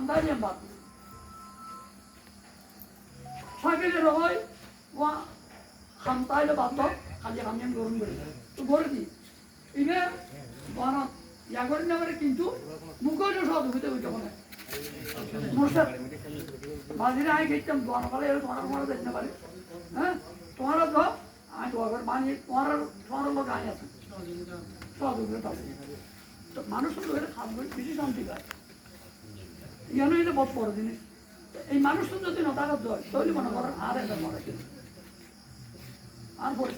আমদানি বাদ। সাইকেলের হয় ওয়া খামতাইলে বাদ খালি আমি গরম করে। তো করে দিই ইনে বানা করে না পারে কিন্তু মুখে সব হইতে হইতে মানে। বাজিরে আই গেছিলাম দোয়ান পালে এর দেখতে পারে হ্যাঁ তোমার তোমার লোক আই আছে। তো মানুষ তো এটা খাদ্য বেশি শান্তি পায়। ইয়ানো যদি আর একটা মনে কিন্তু আর আর আর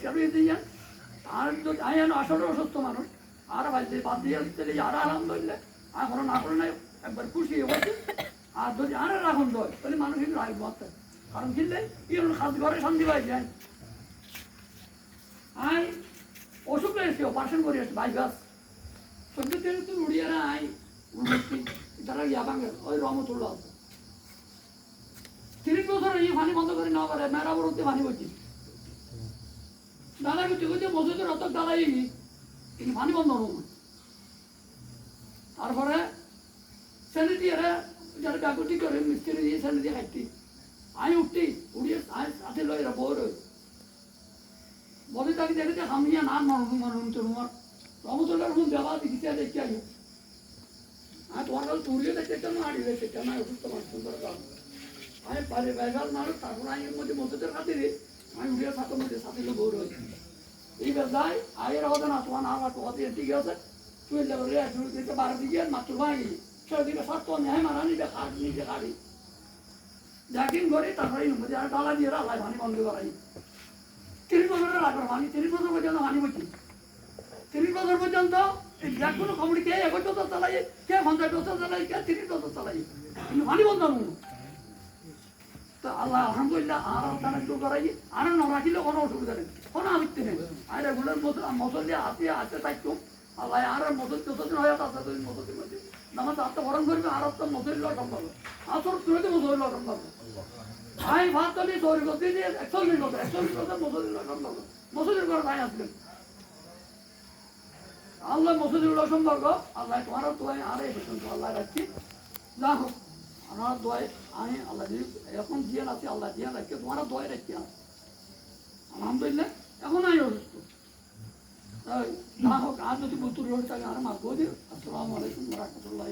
আর আর আর আর তাহলে মানুষ কিন্তু রাখব আস্তে কারণ কিনলে শান্তি পাই যায় আই অসুখ এসেছি অপারেশন করে বাইপাস চোদ্দ দিন তো উড়িয়ে ভাঙে ওই রহমতুল্লাহ। আছে তিরিশ বছর এই পানি বন্ধ করে নেওয়া পারে, মেয়েরা বলতে পানি বলছি। দাদা কিছু কিছু মসজিদের অত দাদাই কিন্তু পানি বন্ধ হলো না। তারপরে স্যানি দিয়ে যারা কাকুটি করে মিস্ত্রি দিয়ে স্যানি দিয়ে খাইতি আমি উঠতি, উড়িয়ে সাথে লই এরা বই রই বলে তাকে দেখেছে হামিয়া নান মানুষ মানুষ তোমার রমতুল্লাহ রকম দেওয়া দিতে দেখি আগে দেখতে চান আড়ি দেখতে চান না অসুস্থ মানুষ সুন্দর আমি পারে বেগাল মানুষ, তারপর আমি এর মধ্যে মসজিদের খাতিরে, আমি উড়িয়ে সাথে মধ্যে সাথে লোক বই রই এই বেজায়, আয়ের হবে না, তোমার আমার দিয়ে ঠিক আছে। তুই লেগে তুই দিতে বারো দিকে মাত্র ভাঙি ছয় দিকে সাত তো নেয় মারা নিবে খাট নিজে খাড়ি জাকিং করে তারপরে মধ্যে আর ডালা দিয়ে রাখাই পানি বন্ধ করাই। তিরিশ বছরের লাগবে পানি তিরিশ বছর পর্যন্ত পানি বলছি। তিরিশ বছর পর্যন্ত বছর চালাই কে পঞ্চাশ বছর চালাই কে তিরিশ বছর চালাই কিন্তু পানি তো আল্লাহ, আলহামদুলিল্লাহ, আর তারা করাই, আর না রাখিলে কোনো অসুবিধা নেই, কোনো আমিত্তি নেই। আর হাতে হাতে থাকতো আল্লাহ, আর মসল যতদিন হয়ে আছে ততদিন মসলের মধ্যে নামাজ আত্মবরণ করবে, আর তো মসল লটন পাবো আসর তুলে মসল লটন পাবো ভাই, ভাত তলি তৈরি করতে দিয়ে একচল্লিশ বছর একচল্লিশ বছর মসল লটন পাবো মসলের করে ভাই আসবেন। আল্লাহ মসজিদুল্লাহ সম্পর্ক আল্লাহ তোমার দোয়াই আর পর্যন্ত আল্লাহ রাখছি। যা হোক, আমার দোয়াই আমি আল্লাহ এখন দিয়ে রাখছি আল্লাহ দিয়ে রাখছি তোমার দোয়াই রাখছি আলহামদুলিল্লাহ, এখন আমি অসুস্থ। যা হোক, আর যদি বুতুর রোড থাকে, আর মার দিও। আসসালামু আলাইকুম রহমতুল্লাহ